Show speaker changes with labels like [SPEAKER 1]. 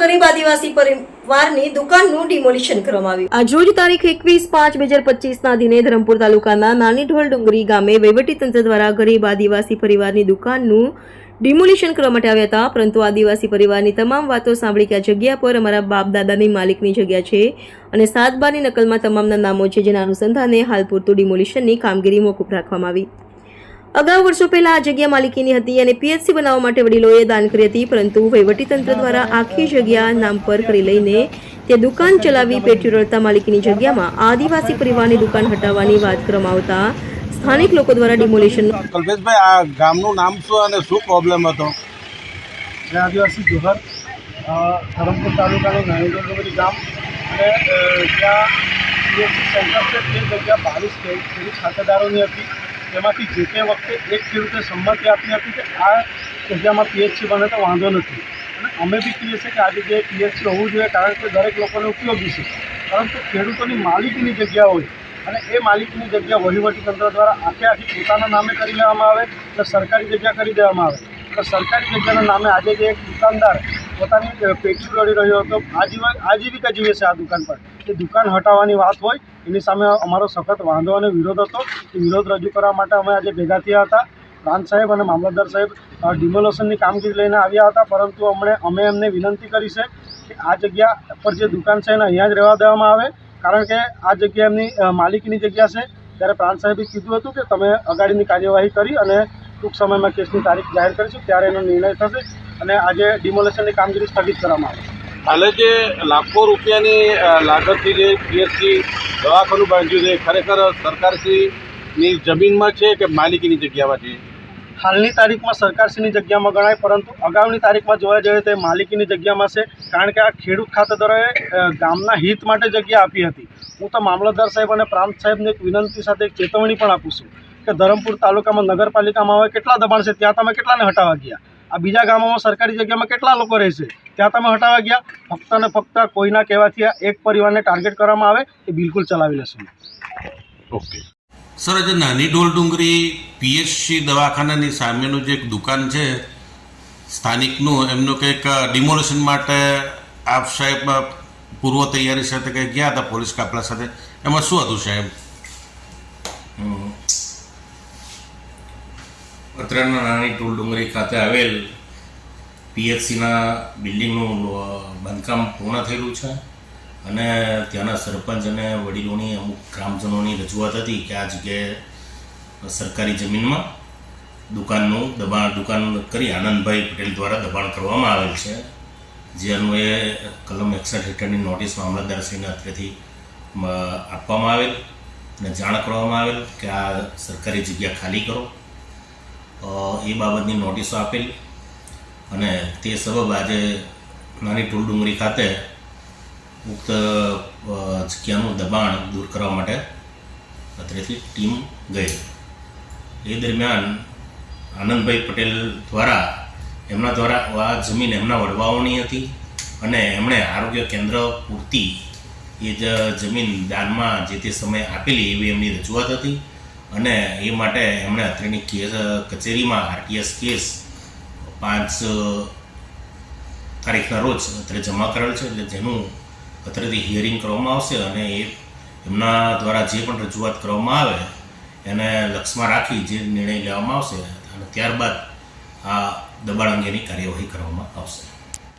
[SPEAKER 1] ગરીબ આદિવાસી પરિવારની દુકાનનું ડિમોલિશન કરવામાં આવ્યું. આજરોજ તારીખ એકવીસ પાંચ બે હજાર પચીસના દિને ધરમપુર તાલુકાના નાની ઢોલ ડુંગરી ગામે વહીવટીતંત્ર દ્વારા ગરીબ આદિવાસી પરિવારની દુકાનનું ડિમોલિશન કરવા માટે આવ્યા હતા. પરંતુ આદિવાસી પરિવારની તમામ વાતો સાંભળી કે આ જગ્યા પર અમારા બાપ દાદાની માલિકની જગ્યા છે અને સાત બારની નકલમાં તમામના નામો છે. જેના અનુસંધાને હાલ પૂરતું ડિમોલિશનની કામગીરી મોકૂફ રાખવામાં આવી. અગાઉ વર્ષો પહેલા આ જગ્યા માલિકીની હતી અને પીએચસી બનાવવા માટે વડીલોએ દાન કરી હતી પરંતુ વહીવટીતંત્ર દ્વારા આખી જગ્યા નામ પર કરી લઈને તે દુકાન ચલાવી પેટી રળતા માલિકીની જગ્યામાં આદિવાસી પરિવારની દુકાન હટાવવાની વાત કરવામાં આવતા સ્થાનિક લોકો દ્વારા ડિમોલિશન
[SPEAKER 2] કલ્પેશભાઈ આ ગામનું નામ શું અને શું પ્રોબ્લેમ હતો?
[SPEAKER 3] આદિવાસી જોહર ધરમપુર તાલુકાનું નાનીડોંગરી ગામ અને જ્યાં પીએચસી સેન્ટર છે તે જગ્યા બાવીસ ખેડૂત ખાતેદારોની હતી. તેમાંથી જે તે વખતે એક ખેડૂતે સંમતિ આપી હતી કે આ જગ્યામાં પીએચસી બને તો વાંધો નથી. અને અમે બી કહીએ છીએ કે આ જગ્યાએ પીએચસી હોવું જોઈએ કારણ કે દરેક લોકોને ઉપયોગી છે. પરંતુ ખેડૂતોની માલિકીની જગ્યા હોય અને એ માલિકીની જગ્યા વહીવટીતંત્ર દ્વારા આખે આખી પોતાના નામે કરી લેવામાં આવે કે સરકારી જગ્યા કરી દેવામાં આવે. તો સરકારી જગ્યાના નામે આજે જે એક દુકાનદાર પોતાની પેટી દોડી રહ્યો હતો, આજીવન, આજીવિકા જીવે છે આ દુકાન પર. એ દુકાન હટાવવાની વાત હોય એની સામે અમારો સખત વાંધો અને વિરોધ હતો એ વિરોધ રજૂ કરવા માટે અમે આજે ભેગા થયા હતા. પ્રાંત સાહેબ અને મામલતદાર સાહેબ ડિમોલેશનની કામગીરી લઈને આવ્યા હતા, પરંતુ અમને, અમે એમને વિનંતી કરી છે કે આ જગ્યા પર જે દુકાન છે એને અહીંયા જ રહેવા દેવામાં આવે. કારણ કે આ જગ્યા એમની માલિકીની જગ્યા છે. ત્યારે પ્રાંત સાહેબે કીધું હતું કે તમે અગાડીની કાર્યવાહી કરી અને ટૂંક સમયમાં કેસની તારીખ જાહેર કરીશું, ત્યારે એનો નિર્ણય થશે અને આજે ડિમોલેશનની કામગીરી સ્થગિત કરવામાં આવે.
[SPEAKER 2] હાલે જે લાખો રૂપિયાની લાગતથી જે પીએચસી દવાખાનું બાંધ્યું છે. ખરેખર સરકારશ્રીની જમીનમાં છે કે માલિકીની જગ્યામાં છે?
[SPEAKER 3] હાલની તારીખમાં સરકારશ્રીની જગ્યામાં ગણાય, પરંતુ અગાઉની તારીખમાં જોવા જઈએ તો માલિકીની જગ્યામાં છે, કારણ કે આ ખેડૂત ખાતેદારોએ ગામના હિત માટે જગ્યા આપી હતી. હું તો મામલતદાર સાહેબ અને પ્રાંત સાહેબને એક વિનંતી સાથે એક ચેતવણી પણ આપું છું કે ધરમપુર તાલુકામાં, નગરપાલિકામાં હવે કેટલા દબાણ છે, ત્યાં તમે કેટલાને હટાવવા ગયા? આ બીજા ગામોમાં સરકારી જગ્યામાં કેટલા લોકો રહેશે? ત્યાં તમે હટાવવા ગયા. ફક્ત અને ફક્ત કોઈના કહેવાથી આ એક પરિવારને ટાર્ગેટ કરવામાં આવે એ બિલકુલ ચલાવી લેશું.
[SPEAKER 2] ઓકે.
[SPEAKER 4] સર આજે નાની ડોલ ડુંગરી પીએચસી દવાખાનાની સામેનું જે એક દુકાન છે સ્થાનિકનું એમનું કંઈક ડિમોલેશન માટે આપ સાહેબ પૂર્વ તૈયારી સાથે કંઈક ગયા હતા પોલીસ કાફલા સાથે? એમાં શું હતું સાહેબ?
[SPEAKER 5] અત્રેના નાની ટોલ ડુંગરી ખાતે આવેલ પીએચસીના બિલ્ડિંગનું બાંધકામ પૂર્ણ થયેલું છે. અને ત્યાંના સરપંચ અને વડીલોની, અમુક ગ્રામજનોની રજૂઆત હતી કે આ જગ્યાએ સરકારી જમીનમાં દુકાનનું દબાણ, દુકાન કરી આનંદભાઈ પટેલ દ્વારા દબાણ કરવામાં આવેલ છે. જે અન્વયે કલમ એકસઠ હેઠળની નોટિસ મામલતદારશ્રીને અત્રેથી આપવામાં આવેલ અને જાણ કરવામાં આવેલ કે આ સરકારી જગ્યા ખાલી કરો. એ બાબતની નોટિસો આપેલ અને તે સબબ આજે નાની ટૂલ ડુંગળી ખાતે ઉક્ત જગ્યાનું દબાણ દૂર કરવા માટે અત્રેથી ટીમ ગઈ. એ દરમિયાન આનંદભાઈ પટેલ દ્વારા, એમના દ્વારા આ જમીન એમના વડવાઓની હતી અને એમણે આરોગ્ય કેન્દ્ર પૂરતી એ જ જમીન દાનમાં જે તે સમયે આપેલી એવી એમની રજૂઆત હતી. અને એ માટે એમણે અત્રેની કેસ, કચેરીમાં આરટીએસ કેસ પાંચ તારીખના રોજ અત્રે જમા કરેલ છે, એટલે જેનું અત્રેથી હિયરિંગ કરવામાં આવશે અને એ એમના દ્વારા જે પણ રજૂઆત કરવામાં આવે, એને લક્ષમાં રાખી જે નિર્ણય લેવામાં આવશે અને ત્યારબાદ આ દબાણ અંગેની કાર્યવાહી કરવામાં આવશે.